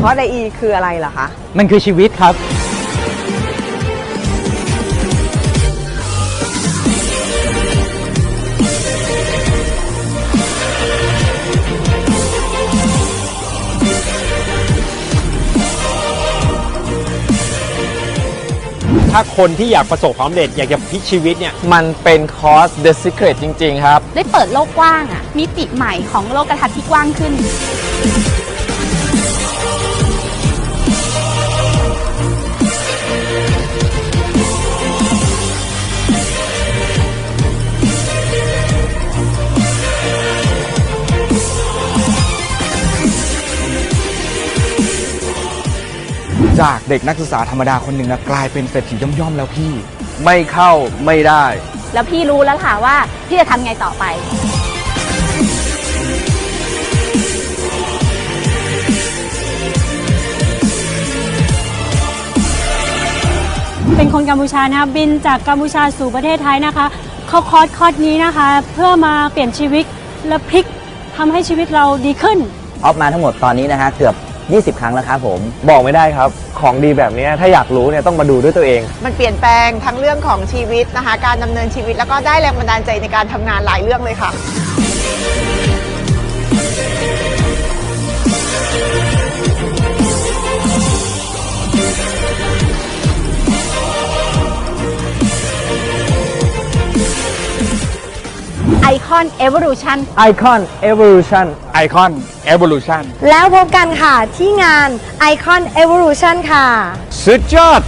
คอร์สไออีคืออะไรเหรอคะ มันคือชีวิตครับ ถ้าคนที่อยากประสบความสำเร็จอยากจะพลิกชีวิตเนี่ย มันเป็นคอร์ส The Secret จริง ๆ ครับ ได้เปิดโลกกว้างอะมิติใหม่ของโลกทัศน์ที่กว้างขึ้น จากเด็กนักศึกษาธรรมดาคนหนึ่งนะกลายเป็นเศรษฐีย่อมๆแล้วพี่ ไม่เข้าไม่ได้ แล้วพี่รู้แล้วค่ะว่าพี่จะทำไงต่อไป เป็นคนกัมพูชานะคะบินจากกัมพูชาสู่ประเทศไทยนะคะเข้าคอร์สคอร์สนี้นะคะ เพื่อมาเปลี่ยนชีวิตและพลิกทำให้ชีวิตเราดีขึ้น ออฟมาทั้งหมดตอนนี้นะฮะเกือบ 20 ครั้งแล้วครับผม บอกไม่ได้ครับ ของดีแบบนี้ถ้าอยากรู้เนี่ยต้องมาดูด้วยตัวเอง มันเปลี่ยนแปลงทั้งเรื่องของชีวิตนะคะ การดำเนินชีวิตแล้วก็ได้แรงบันดาลใจในการทำงานหลายเรื่องเลยค่ะไอ คอน Evolution Icon Evolution Icon Evolution แล้วพบกันค่ะที่งาน Icon Evolution ค่ะ สุดยอด